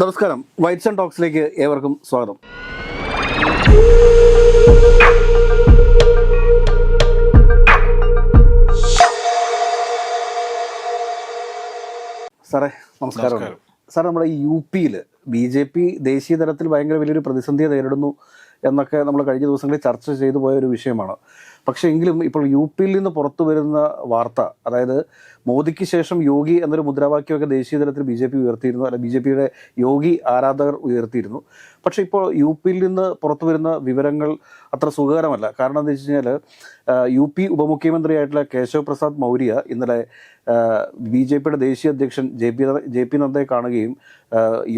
നമസ്കാരം. Whites and ടോക്സിലേക്ക് ഏവർക്കും സ്വാഗതം. സാറേ നമസ്കാരം. സാർ നമ്മുടെ ഈ യു പിയിൽ ബി ജെ പി ദേശീയ തലത്തിൽ ഭയങ്കര വലിയൊരു പ്രതിസന്ധിയെ നേരിടുന്നു എന്നൊക്കെ നമ്മൾ കഴിഞ്ഞ ദിവസങ്ങളിൽ ചർച്ച ചെയ്തു പോയ ഒരു വിഷയമാണ്. പക്ഷേ എങ്കിലും ഇപ്പോൾ യു പിയിൽ നിന്ന് പുറത്തു വരുന്ന വാർത്ത അതായത് മോദിക്ക് ശേഷം യോഗി എന്നൊരു മുദ്രാവാക്യമൊക്കെ ദേശീയ തലത്തിൽ ബി ജെ പി ഉയർത്തിയിരുന്നു അല്ല ബി ജെ പിയുടെ യോഗി ആരാധകർ ഉയർത്തിയിരുന്നു. പക്ഷേ ഇപ്പോൾ യു പിയിൽ നിന്ന് പുറത്തു വരുന്ന വിവരങ്ങൾ അത്ര സുഖകരമല്ല. കാരണം എന്താ വെച്ച് കഴിഞ്ഞാൽ യു പി ഉപമുഖ്യമന്ത്രിയായിട്ടുള്ള കേശവ് പ്രസാദ് മൗര്യ ഇന്നലെ ബി ജെ പിയുടെ ദേശീയ അധ്യക്ഷൻ ജെ പി ജെ പി നദ്ദയെ കാണുകയും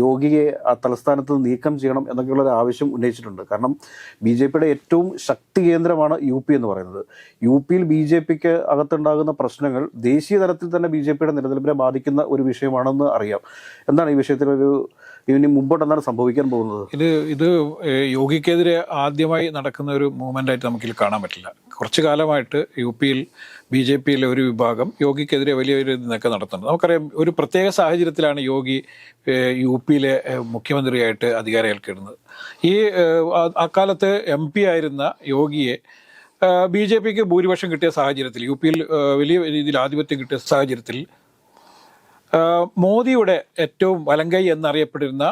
യോഗിയെ ആ തലസ്ഥാനത്ത് നീക്കം ചെയ്യണം എന്നൊക്കെയുള്ള ഒരു ആവശ്യം ഉന്നയിച്ചിട്ടുണ്ട്. കാരണം ബി ജെ പിയുടെ ഏറ്റവും ശക്തി കേന്ദ്രമാണ് യു പി എന്ന് പറയുന്നത്. യു പിയിൽ ബി ജെ പിക്ക് അകത്തുണ്ടാകുന്ന പ്രശ്നങ്ങൾ ദേശീയ തലത്തിൽ തന്നെ ബി ജെ പിയുടെ നിലനിൽപ്പിനെ ബാധിക്കുന്ന ഒരു വിഷയമാണെന്ന് അറിയാം. എന്താണ് ഈ വിഷയത്തിൽ ഒരു ഇനി മുമ്പോട്ട് എന്താണ് സംഭവിക്കാൻ പോകുന്നത്? ഇത് ഇത് യോഗിക്കെതിരെ ആദ്യമായി നടക്കുന്ന ഒരു മൂവ്മെന്റ് ആയിട്ട് നമുക്കിൽ കാണാൻ പറ്റില്ല. കുറച്ചു കാലമായിട്ട് യു പിയിൽ ബി ജെ പിയിലെ ഒരു വിഭാഗം യോഗിക്കെതിരെ വലിയ ഒരു ഇതൊക്കെ നടത്തുന്നത് നമുക്കറിയാം ഒരു പ്രത്യേക സാഹചര്യത്തിലാണ് യോഗി യു പിയിലെ മുഖ്യമന്ത്രിയായിട്ട് അധികാരം ഏൽക്കുന്നത് ഈ അക്കാലത്ത് എം പി ആയിരുന്ന യോഗിയെ ബി ജെ പിക്ക് ഭൂരിപക്ഷം കിട്ടിയ സാഹചര്യത്തിൽ യു പിയിൽ വലിയ രീതിയിൽ ആധിപത്യം കിട്ടിയ സാഹചര്യത്തിൽ മോദിയുടെ ഏറ്റവും വലങ്കൈ എന്നറിയപ്പെട്ടിരുന്ന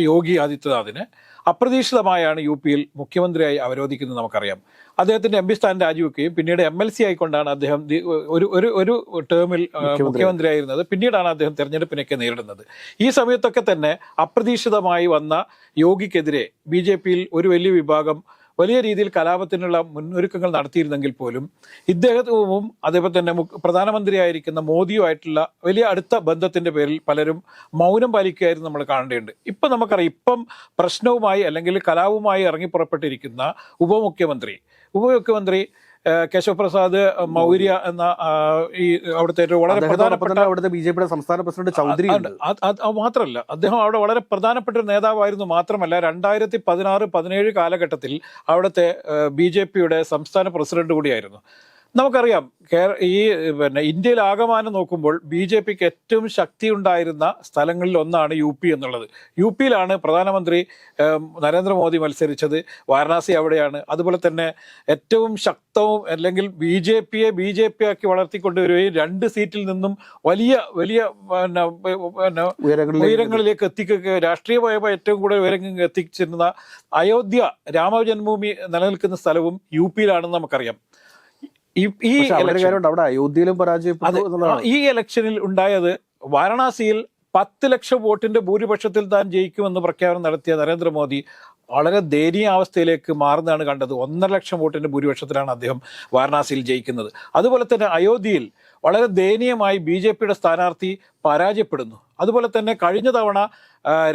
യോഗി ആദിത്യനാഥിനെ അപ്രതീക്ഷിതമായാണ് യു പിയിൽ മുഖ്യമന്ത്രിയായി അവരോധിക്കുന്നത് നമുക്കറിയാം. അദ്ദേഹത്തിന്റെ എം പി സ്ഥാനം രാജിവെക്കുകയും പിന്നീട് എം എൽ സി ആയിക്കൊണ്ടാണ് അദ്ദേഹം ഒരു ഒരു ഒരു ടേമിൽ മുഖ്യമന്ത്രിയായിരുന്നത്. പിന്നീടാണ് അദ്ദേഹം തെരഞ്ഞെടുപ്പിനൊക്കെ നേരിടുന്നത്. ഈ സമയത്തൊക്കെ തന്നെ അപ്രതീക്ഷിതമായി വന്ന യോഗിക്കെതിരെ ബി ജെ പിയിൽ ഒരു വലിയ വിഭാഗം വലിയ രീതിയിൽ കലാപത്തിനുള്ള മുന്നൊരുക്കങ്ങൾ നടത്തിയിരുന്നെങ്കിൽ പോലും ഇദ്ദേഹവും അതേപോലെ തന്നെ പ്രധാനമന്ത്രിയായിരിക്കുന്ന മോദിയുമായിട്ടുള്ള വലിയ അടുത്ത ബന്ധത്തിന്റെ പേരിൽ പലരും മൗനം പാലിക്കുകയായിരുന്നു നമ്മൾ കാണേണ്ടതുണ്ട്. ഇപ്പം നമുക്കറിയാം ഇപ്പം പ്രശ്നവുമായി അല്ലെങ്കിൽ കലാപവുമായി ഇറങ്ങിപ്പുറപ്പെട്ടിരിക്കുന്ന ഉപമുഖ്യമന്ത്രി. ഉപമുഖ്യമന്ത്രി ആ, കേശവ പ്രസാദ് മൗര്യ എന്ന ഈ അവിടുത്തെ വളരെ പ്രധാനപ്പെട്ട അവിടുത്തെ ബി ജെ പിയുടെ സംസ്ഥാന പ്രസിഡന്റ് ചൗധരി മാത്രമല്ല അദ്ദേഹം അവിടെ വളരെ പ്രധാനപ്പെട്ട ഒരു നേതാവായിരുന്നു മാത്രമല്ല രണ്ടായിരത്തി പതിനാറ് പതിനേഴ് കാലഘട്ടത്തിൽ അവിടുത്തെ ബി ജെ പിയുടെ സംസ്ഥാന പ്രസിഡന്റ് കൂടിയായിരുന്നു. നമുക്കറിയാം കേര ഈ പിന്നെ ഇന്ത്യയിൽ ആകമാനം നോക്കുമ്പോൾ ബി ജെ പിക്ക് ഏറ്റവും ശക്തി ഉണ്ടായിരുന്ന സ്ഥലങ്ങളിൽ ഒന്നാണ് യു പി എന്നുള്ളത്. യു പിയിലാണ് പ്രധാനമന്ത്രി നരേന്ദ്രമോദി മത്സരിച്ചത്. വാരണാസി അവിടെയാണ്. അതുപോലെ തന്നെ ഏറ്റവും ശക്തവും അല്ലെങ്കിൽ ബി ജെ പിയെ ബി ജെ പി ആക്കി വളർത്തിക്കൊണ്ടുവരികയും രണ്ട് സീറ്റിൽ നിന്നും വലിയ വലിയ പിന്നെ ഉയരങ്ങളിലേക്ക് എത്തിക്കുക രാഷ്ട്രീയമായ ഏറ്റവും കൂടുതൽ ഉയരങ്ങൾ എത്തിച്ചിരുന്ന അയോധ്യ രാമജന്മഭൂമി നിലനിൽക്കുന്ന സ്ഥലവും യു പിയിലാണെന്ന് നമുക്കറിയാം. ഈ ഈ അവിടെ അയോധ്യയിലും പരാജയപ്പെട്ടു ഈ ഇലക്ഷനിൽ ഉണ്ടായത് വാരണാസിയിൽ പത്ത് ലക്ഷം വോട്ടിന്റെ ഭൂരിപക്ഷത്തിൽ താൻ ജയിക്കുമെന്ന് പ്രഖ്യാപനം നടത്തിയ നരേന്ദ്രമോദി വളരെ ദയനീയ അവസ്ഥയിലേക്ക് മാറുന്നതാണ് കണ്ടത്. ഒന്നര ലക്ഷം വോട്ടിന്റെ ഭൂരിപക്ഷത്തിലാണ് അദ്ദേഹം വാരണാസിയിൽ ജയിക്കുന്നത്. അതുപോലെ തന്നെ അയോധ്യയിൽ വളരെ ദയനീയമായി ബി ജെ പിയുടെ സ്ഥാനാർത്ഥി പരാജയപ്പെടുന്നു. അതുപോലെ തന്നെ കഴിഞ്ഞ തവണ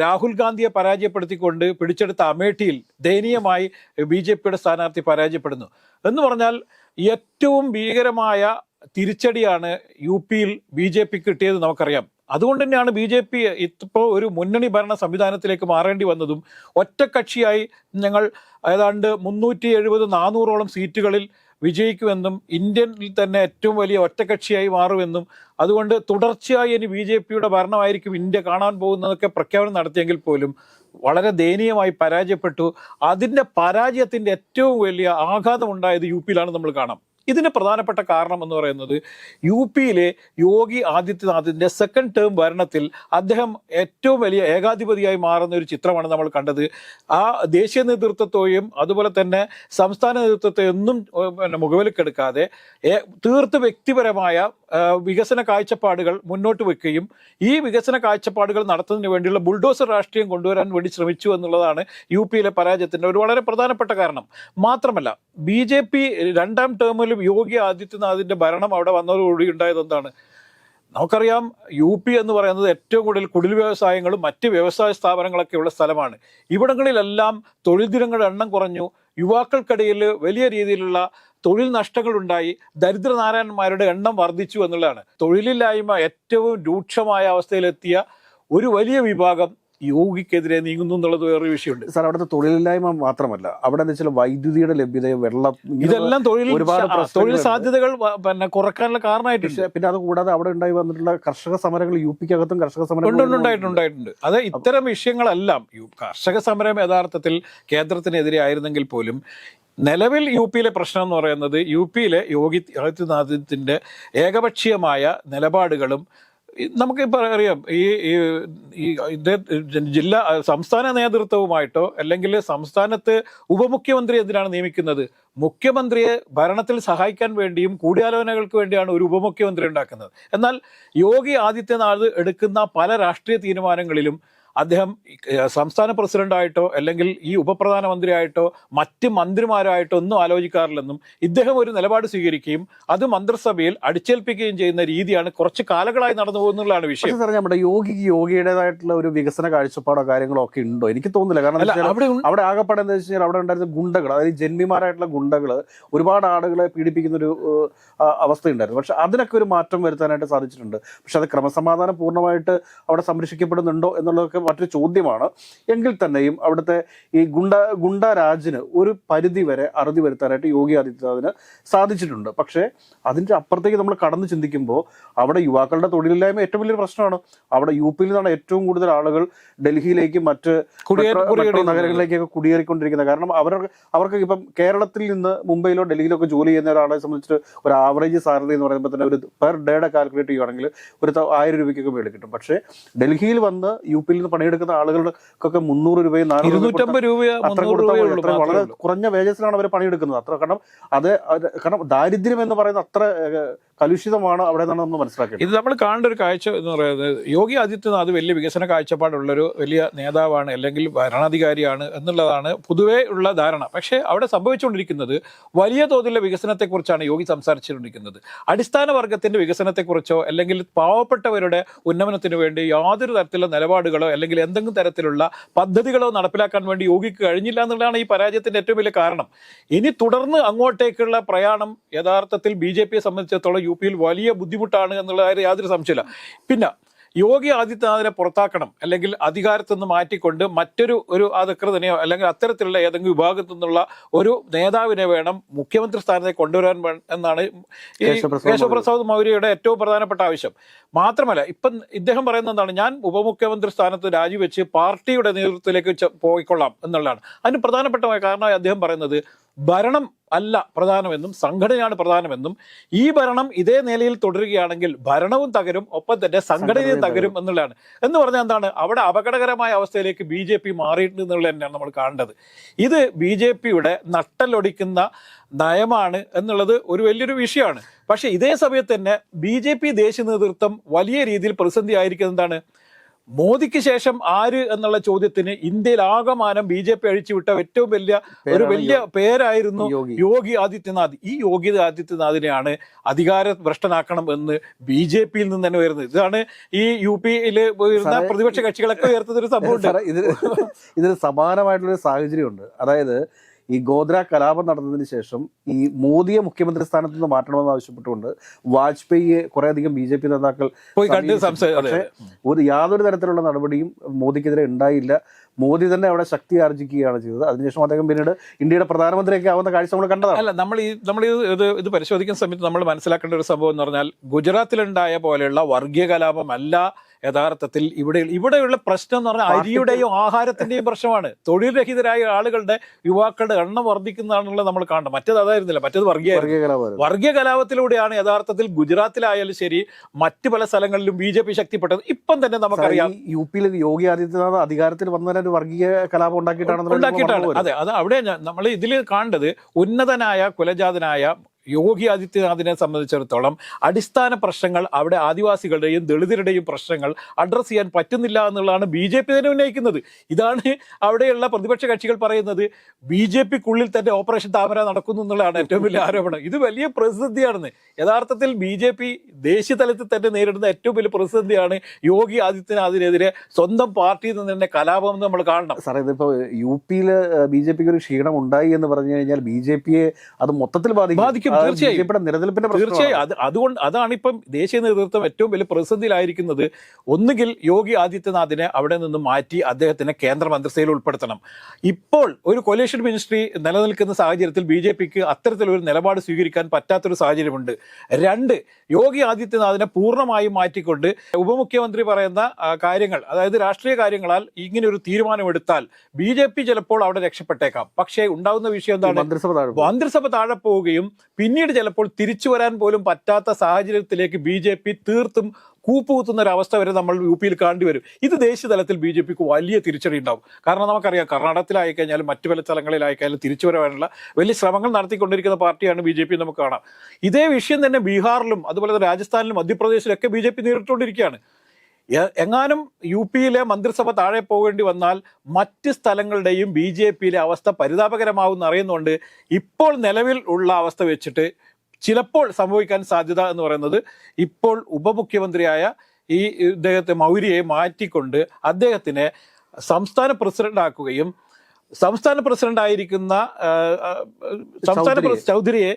രാഹുൽ ഗാന്ധിയെ പരാജയപ്പെടുത്തിക്കൊണ്ട് പിടിച്ചെടുത്ത അമേഠിയിൽ ദയനീയമായി ബി ജെ പിയുടെ സ്ഥാനാർത്ഥി പരാജയപ്പെടുന്നു. എന്ന് പറഞ്ഞാൽ ഏറ്റവും ഭീകരമായ തിരിച്ചടിയാണ് യു പിയിൽ ബി ജെ പി കിട്ടിയത് നമുക്കറിയാം. അതുകൊണ്ട് തന്നെയാണ് ബി ജെ പി ഇപ്പോൾ ഒരു മുന്നണി ഭരണ സംവിധാനത്തിലേക്ക് മാറേണ്ടി വന്നതും ഒറ്റക്കക്ഷിയായി ഞങ്ങൾ ഏതാണ്ട് മുന്നൂറ്റി എഴുപത് നാനൂറോളം സീറ്റുകളിൽ വിജയിക്കുമെന്നും ഇന്ത്യയിൽ തന്നെ ഏറ്റവും വലിയ ഒറ്റകക്ഷിയായി മാറുമെന്നും അതുകൊണ്ട് തുടർച്ചയായി ഇനി ബി ജെ പിയുടെ ഭരണമായിരിക്കും ഇന്ത്യ കാണാൻ പോകുന്നതൊക്കെ പ്രഖ്യാപനം നടത്തിയെങ്കിൽ പോലും വളരെ ദയനീയമായി പരാജയപ്പെട്ടു. അതിന്റെ പരാജയത്തിന്റെ ഏറ്റവും വലിയ ആഘാതം ഉണ്ടായത് യു പിയിലാണ് നമ്മൾ കാണാം. ഇതിന് പ്രധാനപ്പെട്ട കാരണം എന്ന് പറയുന്നത് യു പിയിലെ യോഗി ആദിത്യനാഥിന്റെ സെക്കൻഡ് ടേം ഭരണത്തിൽ അദ്ദേഹം ഏറ്റവും വലിയ ഏകാധിപതിയായി മാറുന്ന ഒരു ചിത്രമാണ് നമ്മൾ കണ്ടത്. ആ ദേശീയ നേതൃത്വത്തെയും അതുപോലെ തന്നെ സംസ്ഥാന നേതൃത്വത്തെ ഒന്നും മുഖവിലക്കെടുക്കാതെ തീർത്ത് വ്യക്തിപരമായ വികസന കാഴ്ചപ്പാടുകൾ മുന്നോട്ട് വെക്കുകയും ഈ വികസന കാഴ്ചപ്പാടുകൾ നടത്തുന്നതിന് വേണ്ടിയുള്ള ബുൾഡോസർ രാഷ്ട്രീയം കൊണ്ടുവരാൻ വേണ്ടി ശ്രമിച്ചു എന്നുള്ളതാണ് യു പിയിലെ പരാജയത്തിന്റെ ഒരു വളരെ പ്രധാനപ്പെട്ട കാരണം. മാത്രമല്ല ബി ജെ പി രണ്ടാം ടേമിലും യോഗി ആദിത്യനാഥിന്റെ ഭരണം അവിടെ വന്നതോടുകൂടി ഉണ്ടായത് എന്താണ്? നമുക്കറിയാം യു പി എന്ന് പറയുന്നത് ഏറ്റവും കൂടുതൽ കുടിൽ വ്യവസായങ്ങളും മറ്റ് വ്യവസായ സ്ഥാപനങ്ങളൊക്കെ ഉള്ള സ്ഥലമാണ്. ഇവിടങ്ങളിലെല്ലാം തൊഴിൽ ദിനങ്ങളുടെ എണ്ണം കുറഞ്ഞു. യുവാക്കൾക്കിടയിൽ വലിയ രീതിയിലുള്ള തൊഴിൽ നഷ്ടങ്ങളുണ്ടായി ദരിദ്രനാരായണന്മാരുടെ എണ്ണം വർദ്ധിച്ചു എന്നുള്ളതാണ്. തൊഴിലില്ലായ്മ ഏറ്റവും രൂക്ഷമായ അവസ്ഥയിലെത്തിയ ഒരു വലിയ വിഭാഗം യോഗിക്കെതിരെ നീങ്ങുന്നു എന്നുള്ളത് വേറൊരു വിഷയമുണ്ട്. സാർ അവിടുത്തെ തൊഴിലില്ലായ്മ മാത്രമല്ല അവിടെ എന്താ വെച്ചാൽ വൈദ്യുതിയുടെ ലഭ്യത വെള്ളം ഇതെല്ലാം തൊഴിൽ ഒരുപാട് തൊഴിൽ സാധ്യതകൾ പിന്നെ കുറക്കാനുള്ള കാരണമായിട്ട് പിന്നെ അത് കൂടാതെ അവിടെ ഉണ്ടായി വന്നിട്ടുള്ള കർഷക സമരങ്ങൾ യു പിക്കകത്തും കർഷക സമരം ഉണ്ടായിട്ടുണ്ടായിട്ടുണ്ട് ഉണ്ട്, ഉണ്ടായിട്ടുണ്ട്. ഉണ്ടായിട്ടുണ്ട് അത് ഇത്തരം വിഷയങ്ങളെല്ലാം കർഷക സമരം യഥാർത്ഥത്തിൽ കേന്ദ്രത്തിനെതിരെ ആയിരുന്നെങ്കിൽ പോലും നിലവിൽ യു പിയിലെ പ്രശ്നം എന്ന് പറയുന്നത് യു പിയിലെ യോഗി ആദിത്യനാഥിന്റെ ഏകപക്ഷീയമായ നിലപാടുകളും നമുക്ക് അറിയാം. ഈ ഈ- ജില്ലാ സംസ്ഥാന നേതൃത്വവുമായിട്ടോ അല്ലെങ്കിൽ സംസ്ഥാനത്ത് ഉപമുഖ്യമന്ത്രി എന്തിനാണ് നിയമിക്കുന്നത്? മുഖ്യമന്ത്രിയെ ഭരണത്തിൽ സഹായിക്കാൻ വേണ്ടിയും കൂടിയാലോചനകൾക്ക് വേണ്ടിയാണ് ഒരു ഉപമുഖ്യമന്ത്രി ഉണ്ടാക്കുന്നത്. എന്നാൽ യോഗി ആദിത്യനാഥ് എടുക്കുന്ന പല രാഷ്ട്രീയ തീരുമാനങ്ങളിലും അദ്ദേഹം സംസ്ഥാന പ്രസിഡന്റായിട്ടോ അല്ലെങ്കിൽ ഈ ഉപപ്രധാനമന്ത്രിയായിട്ടോ മറ്റ് മന്ത്രിമാരായിട്ടോ ഒന്നും ആലോചിക്കാറില്ലെന്നും ഇദ്ദേഹം ഒരു നിലപാട് സ്വീകരിക്കുകയും അത് മന്ത്രിസഭയിൽ അടിച്ചേൽപ്പിക്കുകയും ചെയ്യുന്ന രീതിയാണ് കുറച്ച് കാലങ്ങളായി നടന്നു പോകുന്നതാണ് വിഷയം. സാർ നമ്മുടെ യോഗിക്ക് യോഗിയുടേതായിട്ടുള്ള ഒരു വികസന കാഴ്ചപ്പാടോ കാര്യങ്ങളോ ഒക്കെ ഉണ്ടോ? എനിക്ക് തോന്നുന്നില്ല. കാരണം അവിടെ അവിടെ ആകെപ്പാടെ എന്താ വെച്ച് കഴിഞ്ഞാൽ അവിടെ ഉണ്ടായിരുന്ന ഗുണ്ടകൾ അതായത് ജന്മിമാരായിട്ടുള്ള ഗുണ്ടകൾ ഒരുപാട് ആളുകളെ പീഡിപ്പിക്കുന്ന ഒരു അവസ്ഥയുണ്ടായിരുന്നു. പക്ഷെ അതിനൊക്കെ ഒരു മാറ്റം വരുത്താനായിട്ട് സാധിച്ചിട്ടുണ്ട്. പക്ഷെ അത് ക്രമസമാധാനം പൂർണമായിട്ട് അവിടെ സംരക്ഷിക്കപ്പെടുന്നുണ്ടോ എന്നുള്ളതൊക്കെ മറ്റൊരു ചോദ്യമാണ്. എങ്കിൽ തന്നെയും അവിടുത്തെ ഈ ഗുണ്ട ഗുണ്ട രാജിന് ഒരു പരിധി വരെ അറുതി വരുത്താനായിട്ട് യോഗി ആദിത്യനാഥിന് സാധിച്ചിട്ടുണ്ട്. പക്ഷേ അതിന്റെ അപ്പുറത്തേക്ക് നമ്മൾ കടന്നു ചിന്തിക്കുമ്പോൾ അവിടെ യുവാക്കളുടെ തൊഴിലില്ലായ്മ ഏറ്റവും വലിയൊരു പ്രശ്നമാണ്. അവിടെ യു പിയിൽ നിന്നാണ് ഏറ്റവും കൂടുതൽ ആളുകൾ ഡൽഹിയിലേക്കും മറ്റ് നഗരങ്ങളിലേക്കൊക്കെ കുടിയേറിക്കൊണ്ടിരിക്കുന്നത്. കാരണം അവർ അവർക്ക് ഇപ്പം കേരളത്തിൽ നിന്ന് മുംബൈയിലോ ഡൽഹിയിലോ ഒക്കെ ജോലി ചെയ്യുന്ന ഒരാളെ സംബന്ധിച്ചിട്ട് ഒരു ആവറേജ് സാലറി എന്ന് പറയുമ്പോൾ തന്നെ ഒരു പെർ ഡേയുടെ കാൽക്കുലേറ്റ് ചെയ്യുകയാണെങ്കിൽ ഒരു ആയിരം രൂപയ്ക്കൊക്കെ മേളിൽ കിട്ടും പക്ഷേ ഡൽഹിയിൽ വന്ന് യു പിയിൽ നിന്ന് പണിയെടുക്കുന്ന ആളുകൾക്കൊക്കെ മുന്നൂറ് രൂപയും രൂപ അത്ര കൊടുത്താൽ അത്ര വളരെ കുറഞ്ഞ വേജസിലാണ് അവർ പണിയെടുക്കുന്നത്. അത്ര കാരണം അത് കാരണം ദാരിദ്ര്യം എന്ന് പറയുന്നത് അത്ര കലുഷിതമാണ് അവിടെ നിന്നാണ് നമ്മൾ മനസ്സിലാക്കിയത് ഇത് നമ്മൾ കാണേണ്ട ഒരു കാഴ്ച എന്ന് പറയുന്നത് യോഗി ആദിത്യനാഥ് വലിയ വികസന കാഴ്ചപ്പാടുള്ളൊരു വലിയ നേതാവാണ് അല്ലെങ്കിൽ ഭരണാധികാരിയാണ് എന്നുള്ളതാണ് പൊതുവേ ഉള്ള ധാരണ. പക്ഷേ അവിടെ സംഭവിച്ചുകൊണ്ടിരിക്കുന്നത് വലിയ തോതിലുള്ള വികസനത്തെക്കുറിച്ചാണ് യോഗി സംസാരിച്ചുകൊണ്ടിരിക്കുന്നത്. അടിസ്ഥാന വർഗത്തിന്റെ വികസനത്തെക്കുറിച്ചോ അല്ലെങ്കിൽ പാവപ്പെട്ടവരുടെ ഉന്നമനത്തിന് വേണ്ടി യാതൊരു തരത്തിലുള്ള നിലപാടുകളോ അല്ലെങ്കിൽ എന്തെങ്കിലും തരത്തിലുള്ള പദ്ധതികളോ നടപ്പിലാക്കാൻ വേണ്ടി യോഗിക്ക് കഴിഞ്ഞില്ല എന്നുള്ളതാണ് ഈ പരാജയത്തിന്റെ ഏറ്റവും വലിയ കാരണം. ഇനി തുടർന്ന് അങ്ങോട്ടേക്കുള്ള പ്രയാണം യഥാർത്ഥത്തിൽ ബി ജെ പിയെ സംബന്ധിച്ചിടത്തോളം യു പിയിൽ വലിയ ബുദ്ധിമുട്ടാണ് എന്നുള്ള കാര്യം യാതൊരു സംശയമില്ല പിന്നെ യോഗി ആദിത്യനാഥിനെ പുറത്താക്കണം അല്ലെങ്കിൽ അധികാരത്തിൽ നിന്ന് മാറ്റിക്കൊണ്ട് മറ്റൊരു ഒരു അധികൃതനെയോ അല്ലെങ്കിൽ അത്തരത്തിലുള്ള ഏതെങ്കിലും വിഭാഗത്തു നിന്നുള്ള ഒരു നേതാവിനെ വേണം മുഖ്യമന്ത്രി സ്ഥാനത്തേക്ക് കൊണ്ടുവരാൻ എന്നാണ് ഈ കേശവപ്രസാദ് കേശവപ്രസാദ് മൗര്യയുടെ ഏറ്റവും പ്രധാനപ്പെട്ട ആവശ്യം. മാത്രമല്ല ഇപ്പം ഇദ്ദേഹം പറയുന്ന എന്താണ്? ഞാൻ ഉപമുഖ്യമന്ത്രി സ്ഥാനത്ത് രാജിവെച്ച് പാർട്ടിയുടെ നേതൃത്വത്തിലേക്ക് പോയിക്കൊള്ളാം എന്നുള്ളതാണ്. അതിന് പ്രധാനപ്പെട്ട കാരണമായി അദ്ദേഹം പറയുന്നത് ഭരണം അല്ല പ്രധാനമെന്നും സംഘടനയാണ് പ്രധാനമെന്നും ഈ ഭരണം ഇതേ നിലയിൽ തുടരുകയാണെങ്കിൽ ഭരണവും തകരും ഒപ്പം തന്നെ സംഘടനയും തകരും എന്നുള്ളതാണ്. എന്ന് പറഞ്ഞാൽ എന്താണ്? അവിടെ അപകടകരമായ അവസ്ഥയിലേക്ക് ബി ജെ പി മാറിയിട്ടുണ്ട് എന്നുള്ളത് തന്നെയാണ് നമ്മൾ കാണേണ്ടത്. ഇത് ബി ജെ പിയുടെ നട്ടലൊടിക്കുന്ന നയമാണ് എന്നുള്ളത് ഒരു വലിയൊരു വിഷയമാണ്. പക്ഷേ ഇതേ സമയത്ത് തന്നെ ബി ജെ പി ദേശീയ നേതൃത്വം വലിയ രീതിയിൽ പ്രതിസന്ധി ആയിരിക്കുന്നത് എന്താണ്? മോദിക്ക് ശേഷം ആര് എന്നുള്ള ചോദ്യത്തിന് ഇന്ത്യയിൽ ആകമാനം ബി ജെ പി അഴിച്ചുവിട്ട ഏറ്റവും വലിയ ഒരു വലിയ പേരായിരുന്നു യോഗി. ആദിത്യനാഥ്. ഈ യോഗി ആദിത്യനാഥിനെയാണ് അധികാര ഭ്രഷ്ടനാക്കണം എന്ന് ബി ജെ പിയിൽ നിന്ന് തന്നെ വരുന്നത് ഇതാണ് ഈ യു പിയിൽ വരുന്ന പ്രതിപക്ഷ കക്ഷികളൊക്കെ ഉയർത്തുന്ന ഒരു സംഭവം ഇതിന് ഇതിന് സമാനമായിട്ടുള്ളൊരു സാഹചര്യമുണ്ട്. അതായത് ഈ ഗോദ്ര കലാപം നടന്നതിന് ശേഷം ഈ മോദിയെ മുഖ്യമന്ത്രി സ്ഥാനത്ത് നിന്ന് മാറ്റണമെന്ന് ആവശ്യപ്പെട്ടുകൊണ്ട് വാജ്പേയിയെ കുറെ അധികം ബി ജെ പി നേതാക്കൾ. പക്ഷേ ഒരു യാതൊരു തരത്തിലുള്ള നടപടിയും മോദിക്കെതിരെ ഉണ്ടായില്ല. മോദി തന്നെ അവിടെ ശക്തി ആർജിക്കുകയാണ് ചെയ്തത്. അതിനുശേഷം അദ്ദേഹം പിന്നീട് ഇന്ത്യയുടെ പ്രധാനമന്ത്രിയൊക്കെ ആവുന്ന കാഴ്ച നമ്മൾ കണ്ടതാണ്. അല്ല നമ്മൾ ഈ നമ്മൾ ഇത് ഇത് പരിശോധിക്കുന്ന സമയത്ത് നമ്മൾ മനസ്സിലാക്കേണ്ട ഒരു സംഭവം എന്ന് പറഞ്ഞാൽ ഗുജറാത്തിലുണ്ടായ പോലെയുള്ള വർഗീയ കലാപമല്ല അല്ല യഥാർത്ഥത്തിൽ ഇവിടെ ഇവിടെയുള്ള പ്രശ്നം എന്ന് പറഞ്ഞാൽ അരിയുടെയും ആഹാരത്തിന്റെയും പ്രശ്നമാണ്. തൊഴിൽ രഹിതരായ ആളുകളുടെ യുവാക്കളുടെ എണ്ണം വർദ്ധിക്കുന്നതാണുള്ളത് നമ്മൾ കാണുന്നത്. മറ്റേത് അതായിരുന്നില്ല മറ്റേത് വർഗീയ വർഗീയ കലാപം വർഗീയ കലാപത്തിലൂടെയാണ് യഥാർത്ഥത്തിൽ ഗുജറാത്തിലായാലും ശരി മറ്റു പല സ്ഥലങ്ങളിലും ബി ജെ പി ശക്തിപ്പെട്ടത്. ഇപ്പം തന്നെ നമുക്കറിയാം യു പിയിൽ യോഗി ആദിത്യനാഥ് അധികാരത്തിൽ വന്നതിന് ഒരു വർഗീയ കലാപം ഉണ്ടാക്കിയിട്ടാണ്. ഉണ്ടാക്കിയിട്ടാണ് അതെ അത് അവിടെ നമ്മൾ ഇതിൽ കാണേണ്ടത് ഉന്നതനായ കുലജാതനായ യോഗി ആദിത്യനാഥിനെ സംബന്ധിച്ചിടത്തോളം അടിസ്ഥാന പ്രശ്നങ്ങൾ അവിടെ ആദിവാസികളുടെയും ദളിതരുടെയും പ്രശ്നങ്ങൾ അഡ്രസ്സ് ചെയ്യാൻ പറ്റുന്നില്ല എന്നുള്ളതാണ് ബി ജെ പി തന്നെ ഉന്നയിക്കുന്നത്. ഇതാണ് അവിടെയുള്ള പ്രതിപക്ഷ കക്ഷികൾ പറയുന്നത്. ബി ജെ പിക്കുള്ളിൽ തന്നെ ഓപ്പറേഷൻ താമര നടക്കുന്നു എന്നുള്ളതാണ് ഏറ്റവും വലിയ ആരോപണം. ഇത് വലിയ പ്രതിസന്ധിയാണെന്ന്. യഥാർത്ഥത്തിൽ ബി ജെ പി ദേശീയ തലത്തിൽ തന്നെ നേരിടുന്ന ഏറ്റവും വലിയ പ്രതിസന്ധിയാണ് യോഗി ആദിത്യനാഥിനെതിരെ സ്വന്തം പാർട്ടിയിൽ നിന്ന് തന്നെ കലാപം നമ്മൾ കാണണം. സാർ ഇതിപ്പോ യു പിയിൽ ബി ജെ പിക്ക് ഒരു ക്ഷീണം ഉണ്ടായി എന്ന് പറഞ്ഞു കഴിഞ്ഞാൽ ബി ജെ പിയെ അത് മൊത്തത്തിൽ ബാധിക്കും. തീർച്ചയായും. നിലനിൽപ്പിന്റെ തീർച്ചയായും. അത് അതുകൊണ്ട് അതാണ് ഇപ്പം ദേശീയ നേതൃത്വം ഏറ്റവും വലിയ പ്രതിസന്ധിയിലായിരിക്കുന്നത്. ഒന്നുകിൽ യോഗി ആദിത്യനാഥിനെ അവിടെ നിന്ന് മാറ്റി അദ്ദേഹത്തിനെ കേന്ദ്ര മന്ത്രിസഭയിൽ ഉൾപ്പെടുത്തണം. ഇപ്പോൾ ഒരു കൊലേഷൻ മിനിസ്ട്രി നിലനിൽക്കുന്ന സാഹചര്യത്തിൽ ബി ജെ പിക്ക് അത്തരത്തിലൊരു നിലപാട് സ്വീകരിക്കാൻ പറ്റാത്തൊരു സാഹചര്യമുണ്ട്. രണ്ട് യോഗി ആദിത്യനാഥിനെ പൂർണമായും മാറ്റിക്കൊണ്ട് ഉപമുഖ്യമന്ത്രി പറയുന്ന കാര്യങ്ങൾ അതായത് രാഷ്ട്രീയ കാര്യങ്ങളാൽ ഇങ്ങനെ ഒരു തീരുമാനമെടുത്താൽ ബി ജെ പി ചിലപ്പോൾ അവിടെ രക്ഷപ്പെട്ടേക്കാം. പക്ഷേ ഉണ്ടാവുന്ന വിഷയം എന്താണ്? മന്ത്രിസഭ താഴെ പോവുകയും മന്ത്രിസഭ താഴെ പോവുകയും പിന്നീട് ചിലപ്പോൾ തിരിച്ചു വരാൻ പോലും പറ്റാത്ത സാഹചര്യത്തിലേക്ക് ബി ജെ പി തീർത്തും കൂപ്പുകുത്തുന്ന ഒരവസ്ഥ വരെ നമ്മൾ യു പിയിൽ കാണേണ്ടി വരും. ഇത് ദേശീയ തലത്തിൽ ബി ജെ പിക്ക് വലിയ തിരിച്ചടി ഉണ്ടാവും. കാരണം നമുക്കറിയാം കർണാടകത്തിലായി കഴിഞ്ഞാലും മറ്റു പല സ്ഥലങ്ങളിലായി കഴിഞ്ഞാലും തിരിച്ചു വരാനുള്ള വലിയ ശ്രമങ്ങൾ നടത്തിക്കൊണ്ടിരിക്കുന്ന പാർട്ടിയാണ് ബി ജെ പി നമുക്ക് കാണാം. ഇതേ വിഷയം തന്നെ ബീഹാറിലും അതുപോലെ തന്നെ രാജസ്ഥാനിലും മധ്യപ്രദേശിലും ഒക്കെ ബി ജെ പി നേരിട്ടുകൊണ്ടിരിക്കുകയാണ്. എങ്ങാനും യു പിയിലെ മന്ത്രിസഭ താഴെ പോകേണ്ടി വന്നാൽ മറ്റ് സ്ഥലങ്ങളുടെയും ബി ജെ പിയിലെ അവസ്ഥ പരിതാപകരമാവുമെന്ന് അറിയുന്നുണ്ട് ഇപ്പോൾ നിലവിൽ ഉള്ള അവസ്ഥ വെച്ചിട്ട് ചിലപ്പോൾ സംഭവിക്കാൻ സാധ്യത എന്ന് പറയുന്നത് ഇപ്പോൾ ഉപമുഖ്യമന്ത്രിയായ ഈ ഇദ്ദേഹത്തെ മൗര്യയെ മാറ്റിക്കൊണ്ട് അദ്ദേഹത്തിനെ സംസ്ഥാന പ്രസിഡന്റ് ആക്കുകയും സംസ്ഥാന പ്രസിഡന്റ് ആയിരിക്കുന്ന സംസ്ഥാന ചൗധരിയെ.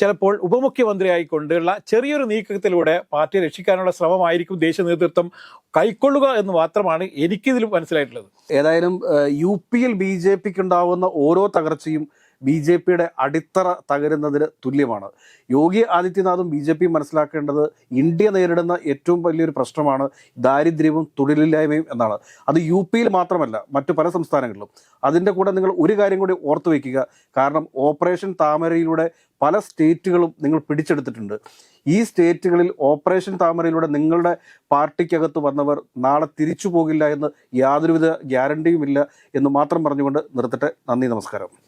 ചിലപ്പോൾ ഉപമുഖ്യമന്ത്രിയായിക്കൊണ്ടുള്ള ചെറിയൊരു നീക്കത്തിലൂടെ പാർട്ടിയെ രക്ഷിക്കാനുള്ള ശ്രമമായിരിക്കും ദേശീയ നേതൃത്വം കൈക്കൊള്ളുക എന്ന് മാത്രമാണ് എനിക്കിതിൽ മനസ്സിലായിട്ടുള്ളത്. ഏതായാലും യു പിയിൽ ബി ജെ പിക്ക് ഉണ്ടാവുന്ന ഓരോ തകർച്ചയും ബി ജെ പിയുടെ അടിത്തറ തകരുന്നതിന് തുല്യമാണ്. യോഗി ആദിത്യനാഥും ബി ജെ പി മനസ്സിലാക്കേണ്ടത് ഇന്ത്യ നേരിടുന്ന ഏറ്റവും വലിയൊരു പ്രശ്നമാണ് ദാരിദ്ര്യവും തൊഴിലില്ലായ്മയും എന്നാണ്. അത് യു പിയിൽ മാത്രമല്ല മറ്റു പല സംസ്ഥാനങ്ങളിലും. അതിന്റെ കൂടെ നിങ്ങൾ ഒരു കാര്യം കൂടി ഓർത്തു വയ്ക്കുക. കാരണം ഓപ്പറേഷൻ താമരയിലൂടെ പല സ്റ്റേറ്റുകളും നിങ്ങൾ പിടിച്ചെടുത്തിട്ടുണ്ട്. ഈ സ്റ്റേറ്റുകളിൽ ഓപ്പറേഷൻ താമരയിലൂടെ നിങ്ങളുടെ പാർട്ടിക്കകത്ത് വന്നവർ നാളെ തിരിച്ചു പോകില്ല എന്ന് യാതൊരുവിധ ഗ്യാരണ്ടിയുമില്ല എന്ന് മാത്രം പറഞ്ഞുകൊണ്ട് നിർത്തട്ടെ. നന്ദി നമസ്കാരം.